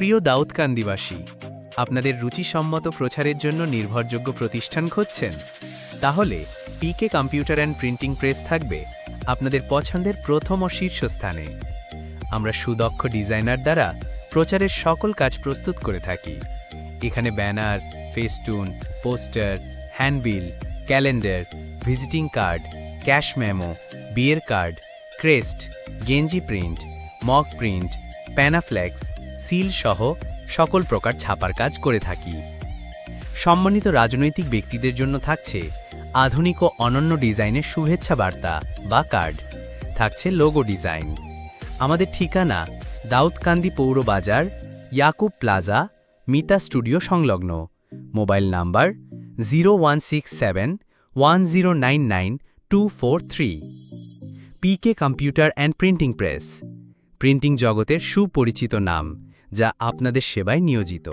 প্রিয় দাউদকান্দিবাসী, আপনাদের রুচিসম্মত প্রচারের জন্য নির্ভরযোগ্য প্রতিষ্ঠান খুঁজছেন? তাহলে PK computer and printing press থাকবে আপনাদের পছন্দের প্রথম ও শীর্ষস্থানে। আমরা সুদক্ষ ডিজাইনার দ্বারা প্রচারের সকল কাজ প্রস্তুত করে থাকি। এখানে banner, festoon, poster, handbill, calendar, visiting card, cash memo, বিয়ের কার্ড, ক্রেস্ট, গেঞ্জি print, mock print panaflex seal সহ সকল প্রকার ছাপার কাজ করে থাকি। সম্মানিত রাজনৈতিক ব্যক্তিদের জন্য থাকছে আধুনিক ও অনন্য ডিজাইনের শুভেচ্ছা বার্তা বা কার্ড। থাকছে লোগো ডিজাইন। আমাদের ঠিকানা দাউদকান্দি পৌর বাজার, ইয়াকুব প্লাজা, মিতা স্টুডিও সংলগ্ন। Mobile number zero one six seven one zero nine nine two four three. PK computer and printing press. Printing জগতের সুপরিচিত নাম। যা আপনাদের সেবায় নিয়োজিত।